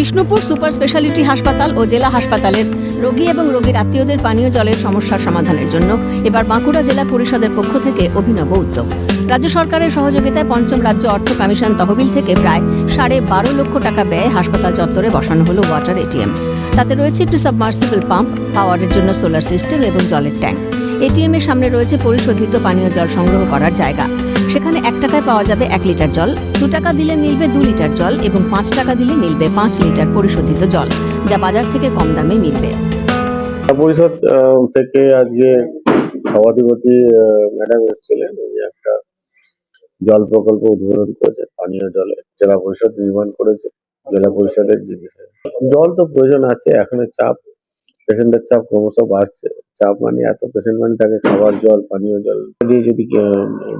Bishnupur super speciality হাসপাতাল ও জেলা হাসপাতালের রোগী এবং রোগীর আত্মীয়দের পানীয় জলের সমস্যার সমাধানের জন্য এবার বাঁকুড়া জেলা পরিষদের পক্ষ থেকে অভিনব উদ্যোগ। রাজ্য সরকারের সহযোগিতায় পঞ্চম রাজ্য অর্থ কমিশন তহবিল থেকে প্রায় সাড়ে বারো লক্ষ টাকা ব্যয়ে হাসপাতাল চত্বরে বসানো হলো ওয়াটার এটিএম। তাতে রয়েছে একটি সাবমার্সিবল পাম্প, পাওয়ারের জন্য সোলার সিস্টেম এবং জলের ট্যাঙ্ক। এটিএম এর সামনে রয়েছে পরিশোধিত পানীয় জল সংগ্রহ করার জায়গা। সেখানে এক টাকায় পাওয়া যাবে এক লিটার জল, দু টাকা দিলে মিলবে দু লিটার জল এবং পাঁচ টাকা দিলে মিলবে পাঁচ লিটার পরিশোধিত জল, যা বাজার থেকে কম দামে মিলবে। পরিষদ থেকে আজকে সভাধিপতি ম্যাডাম এসেছিলেন। উনি একটা জল প্রকল্প উদ্বোধন করেছে পানীয় জলে। জেলা পরিষদ নির্মাণ করেছে। জেলা পরিষদের বিষয়। জল তো প্রয়োজন আছে, এখন চাপ পেশেন্টের চাপ ক্রমশ বাড়ছে। চাপ মানে এত পেশেন্ট মানে তাকে খাবার জল পানীয় জল দিয়ে যদি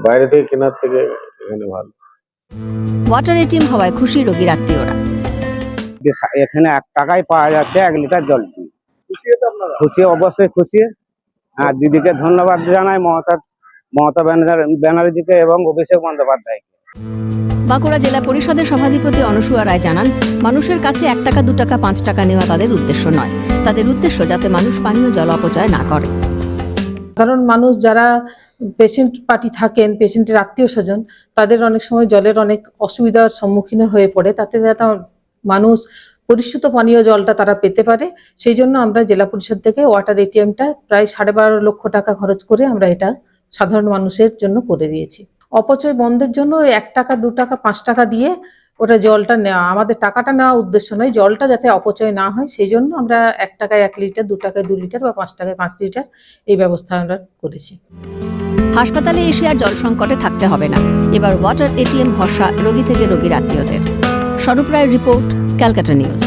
বাইরে থেকে কেনার থেকে এখানে ভালো। ওয়াটার এটিএম হওয়ায় খুশি রোগীর আত্মীয়রা। এখানে এক টাকায় পাওয়া যাচ্ছে এক লিটার জল খুশি অবশ্যই খুশি। হ্যাঁ দিদিকে ধন্যবাদ জানাই মমতা মমতা ব্যানার ব্যানার্জিকে এবং অভিষেক বন্দ্যোপাধ্যায় বাঁকুড়া জেলা পরিষদের সভাধিপতি অনসুয়া রায় জানান মানুষের কাছে এক টাকা দু টাকা পাঁচ টাকা নেওয়া তাদের উদ্দেশ্য নয়। তাদের উদ্দেশ্য যাতে মানুষ পানীয় জল অপচয় না করে। কারণ মানুষ যারা পেশেন্ট পার্টি থাকেন পেশেন্টের আত্মীয় স্বজন, তাদের অনেক সময় জলের অনেক অসুবিধার সম্মুখীন হয়ে পড়ে। তাতে যাতে মানুষ পরিশুদ্ধ পানীয় জলটা তারা পেতে পারে, সেই জন্য আমরা জেলা পরিষদ থেকে ওয়াটার এটিএমটা প্রায় সাড়ে বারো লক্ষ টাকা খরচ করে আমরা এটা সাধারণ মানুষের জন্য করে দিয়েছি। অপচয় বন্ধের জন্য এক টাকা, দু টাকা, পাঁচ টাকা দিয়ে ওটা জলটা নেওয়া, আমাদের টাকাটা নেওয়া উদ্দেশ্য নয়, জলটা যাতে অপচয় না হয় সেই জন্য আমরা এক টাকায় এক লিটার, দু টাকায় দু লিটার বা পাঁচ টাকায় পাঁচ লিটার এই ব্যবস্থা আমরা করেছি। হাসপাতালে এসে আর জল সংকটে থাকতে হবে না। এবার ওয়াটার এটিএম ভরসা রোগী থেকে রোগীর আত্মীয়দের। স্বরূপ রায়ের রিপোর্ট, ক্যালকাটা নিউজ।